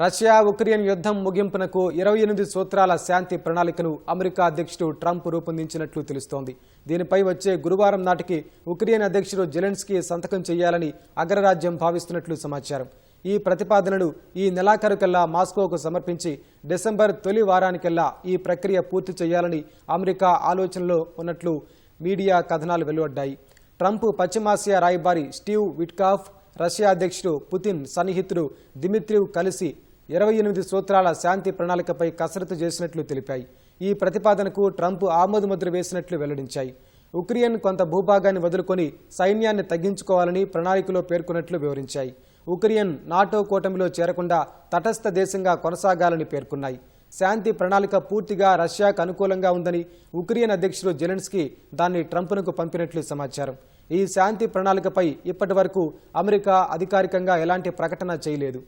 Russia Ukraine యుద్ధం ముగింపునకు ఇరవై ఎనిమిది సూత్రాల శాంతి ప్రణాళికను అమెరికా అధ్యక్షుడు ట్రంప్ రూపొందించినట్లు తెలుస్తోంది. దీనిపై వచ్చే గురువారం నాటికి ఉక్రెయిన్ అధ్యక్షుడు జెలెన్స్కీ సంతకం చేయాలని అగ్రరాజ్యం భావిస్తున్నట్లు సమాచారం. ఈ ప్రతిపాదనలు ఈ నెలాఖరుకల్లా మాస్కోకు సమర్పించి డిసెంబర్ తొలి వారానికల్లా ఈ ప్రక్రియ పూర్తి చేయాలని అమెరికా ఆలోచనలో ఉన్నట్లు మీడియా కథనాలు వెలువడ్డాయి. ట్రంప్ పశ్చిమాసియా రాయబారి స్టీవ్ విట్కాఫ్ రష్యా అధ్యక్షుడు పుతిన్ సన్నిహితుడు దిమిత్రివ్ కలిసి ఇరవై ఎనిమిది సూత్రాల శాంతి ప్రణాళికపై కసరత్తు చేసినట్లు తెలిపాయి. ఈ ప్రతిపాదనకు ట్రంప్ ఆమోదముద్ర వేసినట్లు వెల్లడించాయి. ఉక్రెయిన్ కొంత భూభాగాన్ని వదులుకొని సైన్యాన్ని తగ్గించుకోవాలని ప్రణాళికలో పేర్కొన్నట్లు వివరించాయి. ఉక్రెయిన్ నాటో కూటమిలో చేరకుండా తటస్థ దేశంగా కొనసాగాలని పేర్కొన్నాయి. శాంతి ప్రణాళిక పూర్తిగా రష్యాకు అనుకూలంగా ఉందని ఉక్రెయిన్ అధ్యక్షుడు జెలెన్స్కీ దాన్ని ట్రంప్నకు పంపినట్లు సమాచారం. ఈ శాంతి ప్రణాళికపై ఇప్పటి అమెరికా అధికారికంగా ఎలాంటి ప్రకటన చేయలేదు.